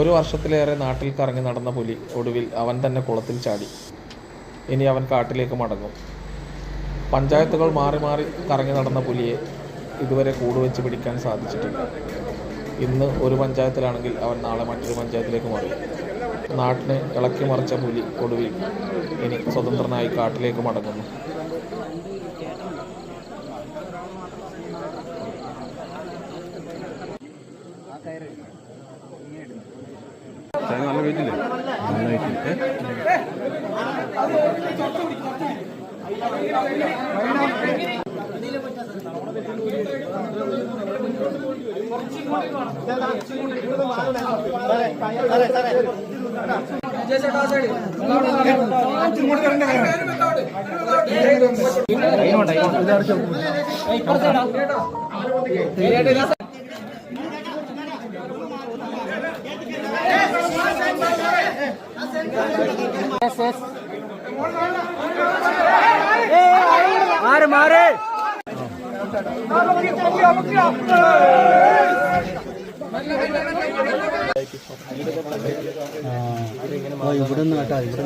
ഒരു വർഷത്തിലേറെ നാട്ടിൽ കറങ്ങി നടന്ന പുലി ഒടുവിൽ അവൻ തന്നെ കുളത്തിൽ ചാടി. ഇനി അവൻ കാട്ടിലേക്ക് മടങ്ങും. പഞ്ചായത്തുകൾ മാറി മാറി കറങ്ങി നടന്ന പുലിയെ ഇതുവരെ കൂടുവെച്ച് പിടിക്കാൻ സാധിച്ചിട്ടില്ല. ഇന്ന് ഒരു പഞ്ചായത്തിലാണെങ്കിൽ അവൻ നാളെ മറ്റൊരു പഞ്ചായത്തിലേക്ക് മാറി. നാട്ടിനെ ഇളക്കി മറിച്ച പുലി ഒടുവിൽ ഇനി സ്വതന്ത്രനായി കാട്ടിലേക്ക് മടങ്ങുന്നു. തേങ്ങ നല്ല വെയിറ്റില്ലേ നല്ല വെയിറ്റ് മാറ് മാറ് ഇവിടെ നിന്ന് കേട്ടാ ഇവിടെ